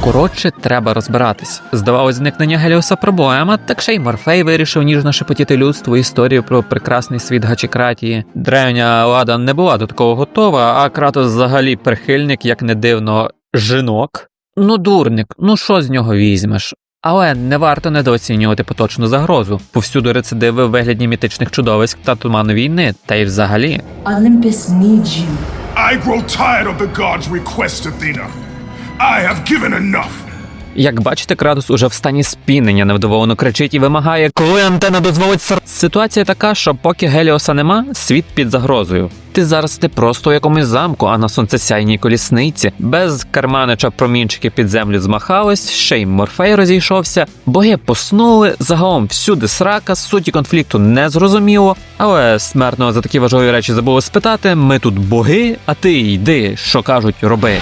Коротше, треба розбиратись. Здавалось, зникнення Геліоса проблема, так ще й Морфей вирішив ніжно шепотіти людству історію про прекрасний світ гачекратії. Древня лада не була до такого готова, а Кратос взагалі прихильник, як не дивно, жінок. Ну, дурник, ну що з нього візьмеш? Але не варто недооцінювати поточну загрозу. Повсюду рецидиви в вигляді мітичних чудовиськ та туману війни, та й взагалі. Olympus needs you. I grow tired of the gods' requests, Athena. I have given enough. Як бачите, Кратос уже в стані спінення невдоволено кричить і вимагає, коли антена дозволить сар. Ситуація така, що поки Геліоса нема, світ під загрозою. Ти зараз ти просто у якомусь замку, а на сонцесяйній колісниці, без карманича промінчики під землю змахались, ще й Морфей розійшовся, боги поснули, загалом всюди срака, суті конфлікту не зрозуміло, але смертного за такі важливі речі забули спитати. Ми тут боги, а ти йди, що кажуть, роби.